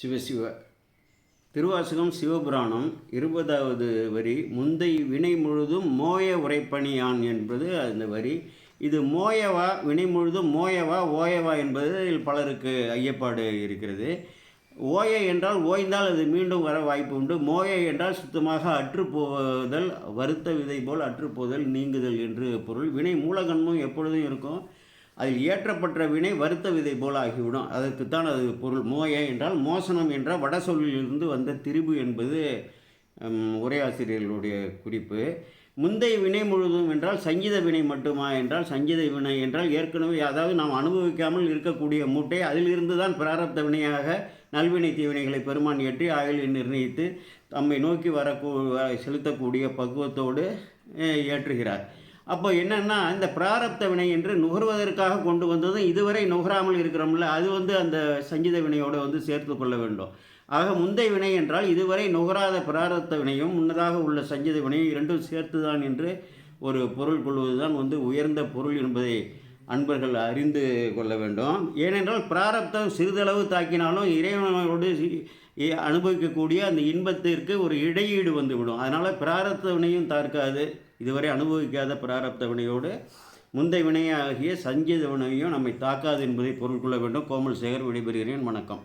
சிவசிவ திருவாசகம் சிவபுராணம் இருபதாவது வரி முந்தை வினை முழுதும் மோய உரைப்பணியான் என்பது அந்த வரி. இது மோயவா வினை முழுதும் மோயவா ஓயவா என்பதில் பலருக்கு ஐயப்பாடு இருக்கிறது. ஓய என்றால் ஓய்ந்தால் அது மீண்டும் வர வாய்ப்பு உண்டு. மோய என்றால் சுத்தமாக அற்றுப்போதல் வருத்த விதை போல் அற்றுப்போதல் நீங்குதல் என்று பொருள். வினை மூலகன்மும் எப்பொழுதும் இருக்கும். அதில் ஏற்றப்பட்ட வினை வருத்த விதை போல ஆகிவிடும் அதற்குத்தான் அது பொருள். மோய என்றால் மோசனம் என்றால் வட சொல்லிலிருந்து வந்த திரிபு என்பது உரையாசிரியர்களுடைய குறிப்பு. முந்தைய வினை முழுதும் என்றால் சங்கீத வினை மட்டுமா என்றால் சங்கீத வினை என்றால் ஏற்கனவே அதாவது நாம் அனுபவிக்காமல் இருக்கக்கூடிய மூட்டை அதிலிருந்து தான் பிராரப்த வினையாக நல்வினை தீவினைகளை பெருமான் ஏற்றி ஆயுளில் நிர்ணயித்து தம்மை நோக்கி வரக்கூ செலுத்தக்கூடிய பக்குவத்தோடு ஏற்றுகிறார் அப்போ என்னென்னா இந்த பிராரப்த வினை என்று நுகர்வதற்காக கொண்டு வந்ததும் இதுவரை நுகராமல் இருக்கிறோம்ல அது வந்து அந்த சங்கீத வினையோடு வந்து சேர்த்து கொள்ள வேண்டும். ஆக முந்தைய வினை என்றால் இதுவரை நுகராத பிராரப்த வினையும் முன்னதாக உள்ள சங்கீத வினையும் இரண்டும் சேர்த்துதான் என்று ஒரு பொருள் கொள்வதுதான் வந்து உயர்ந்த பொருள் என்பதை அன்பர்கள் அறிந்து கொள்ள வேண்டும். ஏனென்றால் பிராரப்தம் சிறிதளவு தாக்கினாலும் இறைவனோடு அனுபவிக்கக்கூடிய அந்த இன்பத்திற்கு ஒரு இடையீடு வந்துவிடும். அதனால் பிராரப்த வினையும் தாக்காது இதுவரை அனுபவிக்காத பிராரப்த வினையோடு முந்தை வினையாகிய சஞ்சீத வினையும் நம்மை தாக்காது என்பதை பொருள் கொள்ள வேண்டும். கோமல் சேகர் விடைபெறுகிறேன். வணக்கம்.